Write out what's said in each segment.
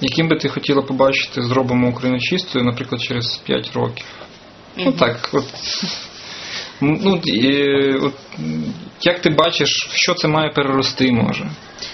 Яким би ти хотіла побачити зробимо Україну чистою, наприклад, через 5 років? Ну так, от. м, Ну, і, от, м, як ти бачиш, в що це має перерости може?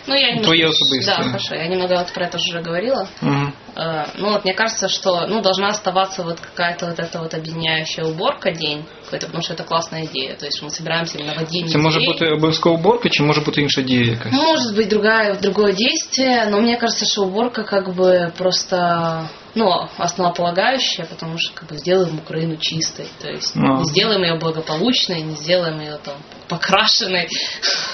Ну, я немного... Твои особистые. Да, хорошо. Я немного вот про это уже говорила. Угу. Э, Ну вот мне кажется, что ну, должна оставаться вот какая-то вот эта вот объединяющая уборка день какой-то, потому что это классная идея. То есть мы собираемся именно в один Це може бути обов'язково уборка, чи може бути інша дія якась? Может быть другая, другое действие, но мне кажется, что уборка как бы просто ну, основополагающая, потому что как бы сделаем Украину чистой. То есть А. не сделаем ее благополучной, не сделаем ее там покрашенной,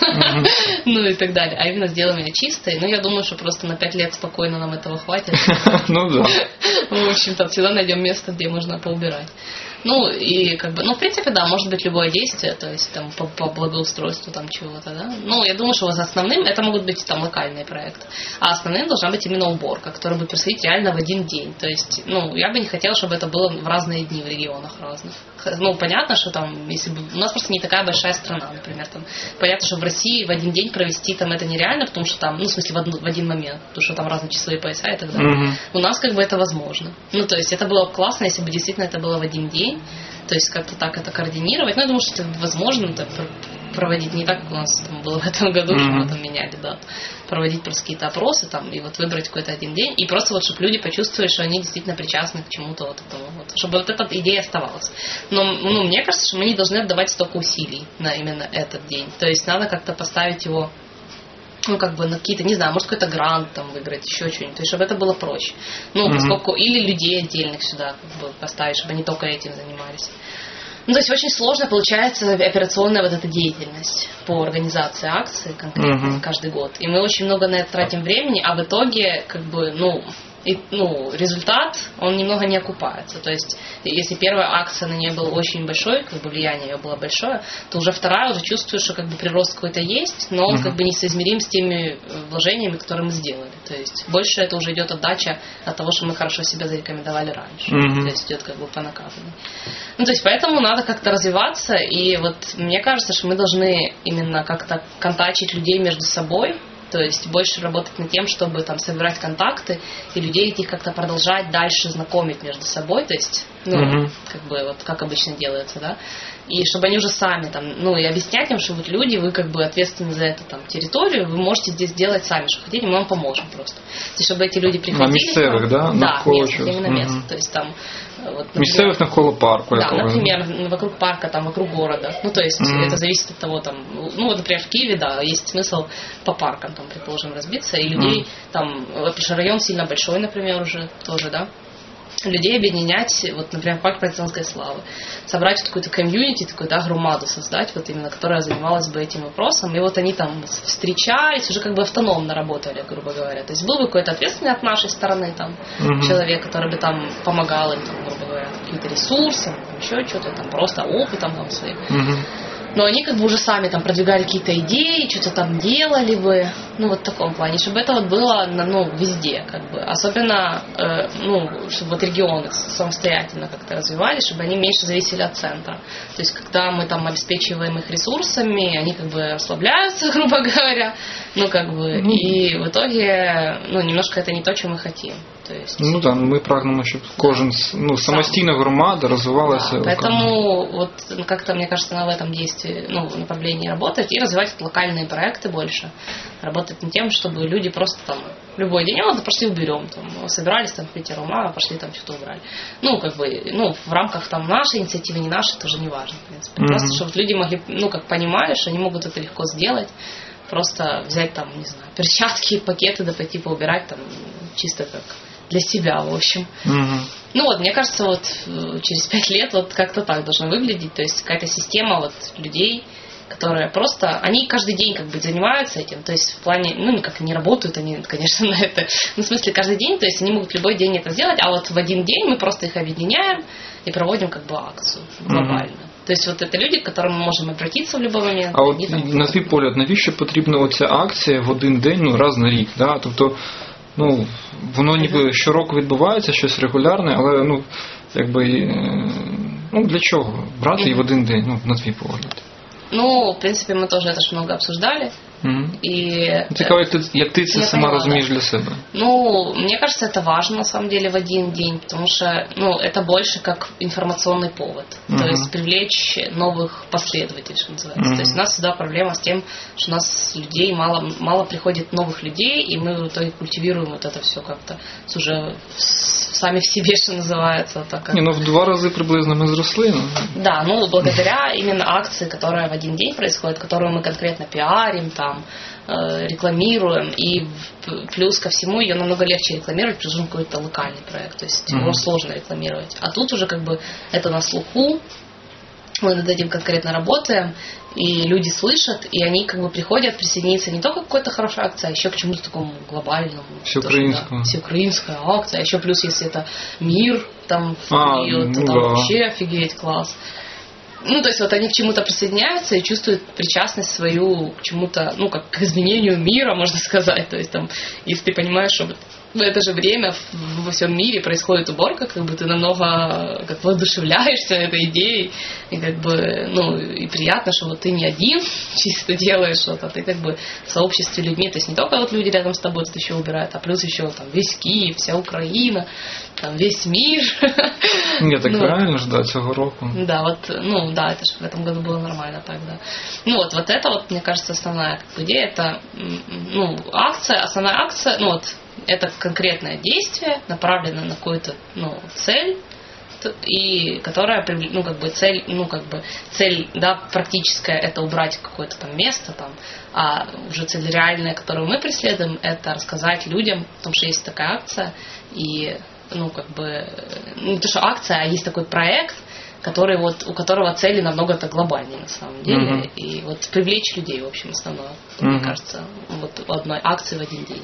ну и так далее, а именно сделаем ее чистой. Ну, я думаю, что просто на пять лет спокойно нам этого хватит. Ну да. В общем-то, всегда найдем место, где можно поубирать. Ну, и как бы, ну, в принципе, да, может быть любое действие, то есть там по, по благоустройству там чего-то, да. Ну, я думаю, что вот основным, это могут быть там локальные проекты, а основным должна быть именно уборка, которая будет происходить реально в один день. То есть, ну, я бы не хотела, чтобы это было в разные дни в регионах разных. Ну, понятно, что там, если бы, у нас просто не такая большая страна, например, там, понятно, что в России в один день провести там это нереально, потому что там, ну, в смысле, в, одну- в один момент, потому что там разные часовые пояса и так далее. Мгм. У нас как бы это возможно. Ну, то есть это было бы классно, если бы действительно это было в один день. То есть как-то так это координировать. Ну, я думаю, что это возможно пр- проводить не так, как у нас там было в этом году, что мы там меняли дату. Проводить просто какие-то опросы там и вот выбрать какой-то один день. И просто вот, чтобы люди почувствовали, что они действительно причастны к чему-то вот этому. Вот, чтобы вот эта идея оставалась. Но ну, мне кажется, что мы не должны отдавать столько усилий на именно этот день. То есть надо как-то поставить его ну, как бы на какие-то, не знаю, может, какой-то грант там выиграть, еще что-нибудь, то есть, чтобы это было проще. Ну, поскольку, или людей отдельных сюда как бы поставить, чтобы они только этим занимались. Ну, то есть, очень сложно получается операционная вот эта деятельность по организации акций конкретно Мгм. каждый год. И мы очень много на это тратим времени, а в итоге, как бы, ну, и, ну, результат, он немного не окупается. То есть, если первая акция на нее был очень большой, как бы влияние ее было большое, то уже вторая уже чувствуешь, что как бы прирост какой-то есть, но он Мгм. как бы несоизмерим с теми э, вложениями, которые мы сделали. То есть больше это уже идет отдача от того, что мы хорошо себя зарекомендовали раньше. Мгм. То есть идет как бы по накатанной. Ну, то есть поэтому надо как-то развиваться, и вот мне кажется, что мы должны именно как-то контачить людей между собой, то есть больше работать над тем, чтобы там собирать контакты и людей этих как-то продолжать дальше знакомить между собой, то есть, ну, Мгм. как бы вот как обычно делается, да, и чтобы они уже сами там, ну, и объяснять им, что вот люди, вы как бы ответственны за эту там территорию, вы можете здесь делать сами, что хотите, мы вам поможем просто. То есть, чтобы эти люди приходили. местных, к нам. да? Да, местных, именно местных. То есть там э, вот, например, Місцевих навколо парку да, например, вокруг парка, там, вокруг города. Ну, то есть Мгм. это зависит от того, там, ну, вот, например, в Киеве, да, есть смысл по паркам, там, предположим, разбиться, и людей, Мгм. там, э, потому что район сильно большой, например, уже тоже, да, людей объединять, вот, например, парк партизанской славы, собрать вот какую-то комьюнити, такую, да, громаду создать, вот именно, которая занималась бы этим вопросом, и вот они там встречались, уже как бы автономно работали, грубо говоря. То есть был бы какой-то ответственный от нашей стороны там Мгм. человек, который бы там помогал им, там, грубо говоря, какие-то ресурсы, еще что-то, там просто опытом там своим. Мгм. Но они как бы уже сами там продвигали какие-то идеи, что-то там делали бы, ну вот в таком плане, чтобы это вот было ну, везде, как бы. Особенно, э, ну, чтобы вот регионы самостоятельно как-то развивались, чтобы они меньше зависели от центра. То есть, когда мы там обеспечиваем их ресурсами, они как бы расслабляются, грубо говоря, ну как бы, Ну. и в итоге, ну, немножко это не то, что мы хотим. То есть, Ну так, ми прагнемо, щоб кожен ну, самостійна громада розвивалася. Да, окремо. поэтому вот ну, как-то, мне кажется, надо в этом действии, ну, направлении работать и развивать локальные проекты больше. Работать над тем, чтобы люди просто там любой день, а вот пошли уберем, там, собирались там в пятером, а пошли там что-то убрали. Ну, как бы, ну, в рамках там нашей инициативы, не нашей, тоже не важно, в принципе. Мгм. Просто, чтобы люди могли, ну, как понимали, что они могут это легко сделать, просто взять там, не знаю, перчатки, пакеты, да пойти поубирать там, чисто как для себя, в общем. Мгм. Ну вот, мне кажется, вот э, через пять лет вот как-то так должно выглядеть. То есть какая-то система вот людей, которые просто, они каждый день как бы занимаются этим, то есть в плане, ну, как они работают, они, конечно, на это, ну, в смысле, каждый день, то есть они могут любой день это сделать, а вот в один день мы просто их объединяем и проводим как бы акцию глобально. То есть вот это люди, к которым мы можем обратиться в любой момент. А от они там- на твій погляд, навіщо потрібна оця акція в один день, ну раз на рік? Да? Тобто, ну, воно ніби щороку відбувається, щось регулярне, але ну, якби, е, ну для чого? Брати її в один день, ну, на твій погляд. Ну, в принципе, мы тоже это ж много обсуждали. Мгм. І Цікаво, як ти, як ти це Я сама поняла, розумієш для себе. Ну, мне кажется, это важно на самом деле в один день, потому что, ну, это больше как информационный повод. Мгм. То есть привлечь новых последователей, что называется. Мгм. То есть у нас всегда проблема с тем, что у нас людей мало, мало приходит новых людей, и мы в итоге культивируем вот это все как-то с уже с- сами в себе, что называется. Так как... Ні, ну в два рази приблизно ми зросли. Ну. Да, ну благодаря именно акции, которая в один день происходит, которую мы конкретно пиарим, там, э, рекламируем, и плюс ко всему ее намного легче рекламировать, потому что он какой-то локальный проект, то есть его Мгм. сложно рекламировать. А тут уже как бы это на слуху, мы над этим конкретно работаем, и люди слышат, и они как бы приходят присоединиться не только к какой-то хорошей акции, а еще к чему-то такому глобальному. Всеукраинскому. Да, всеукраинская акция, а еще плюс, если это мир там А, вперед, то ну там да. вообще офигеть класс. Ну, то есть вот они к чему-то присоединяются и чувствуют причастность свою к чему-то, ну, как к изменению мира, можно сказать. То есть там, если ты понимаешь, что в это же время во всем мире происходит уборка, как бы ты намного как воодушевляешься этой идеей, и как бы, ну, и приятно, что вот ты не один чисто делаешь что-то, ты как бы в сообществе людьми, то есть не только вот люди рядом с тобой тут еще убирают, а плюс еще там весь Киев, вся Украина, там весь мир. Ні, так Ну, реально ж да, цього року. Да, вот, ну да, это же в этом году было нормально так, да. Ну вот, вот это вот, мне кажется, основная как бы, идея, это, ну, акция, основная акция, ну вот, это конкретное действие, направленное на какую-то, ну, цель, и которая, ну, как бы цель, ну, как бы цель, да, практическая, это убрать какое-то там место там, а уже цель реальная, которую мы преследуем, это рассказать людям, потому что есть такая акция, и, ну, как бы, ну, не то, что акция, а есть такой проект, который вот, у которого цели намного-то глобальнее на самом деле, Мгм. и вот привлечь людей, в общем, основное, мне Мгм. кажется, вот одной акции в один день.